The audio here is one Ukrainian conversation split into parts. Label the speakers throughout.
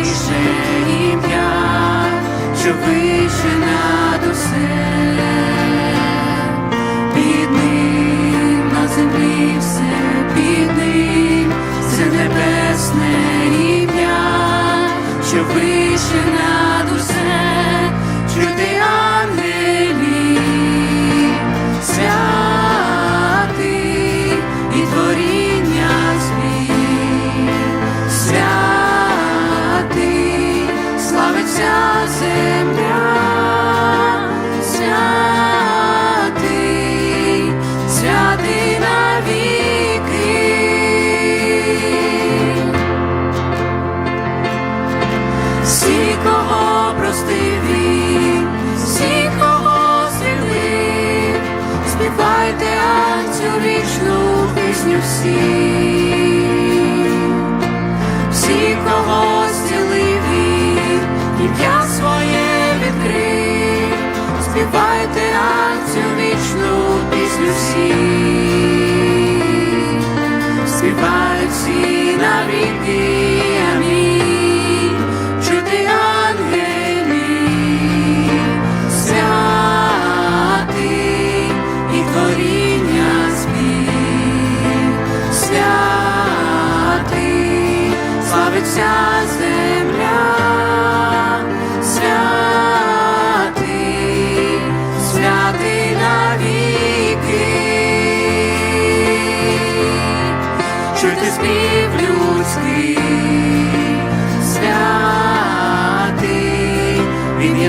Speaker 1: Вище ім'я, що вище над усе. Всі, кого зцілив він, ім'я своє відкрив, співайте акцію вічну пісню всі, співають всі навіки.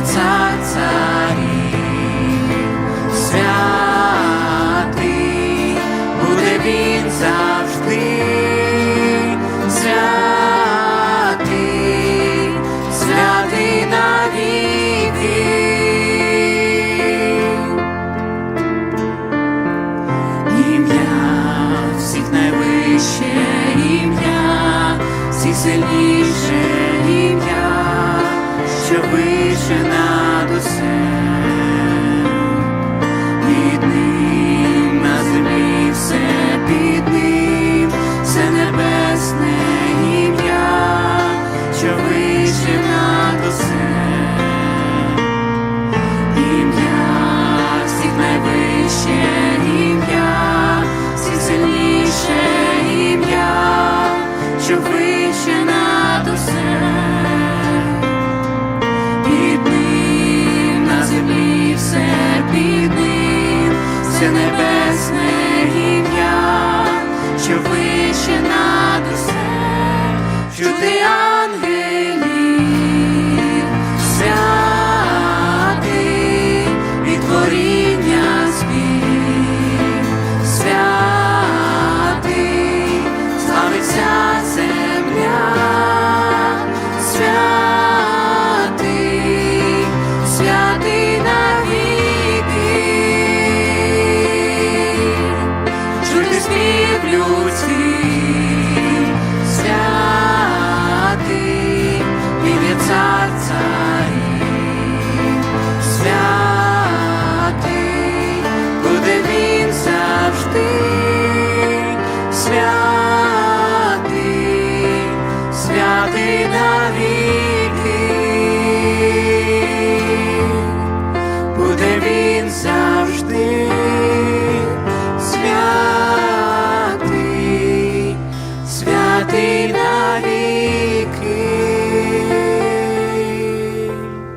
Speaker 1: цар царів, святий буде він завжди, святий, святий навіки, ім'я всіх найвище, ім'я всіх сильніше вище вишина. ти навіть.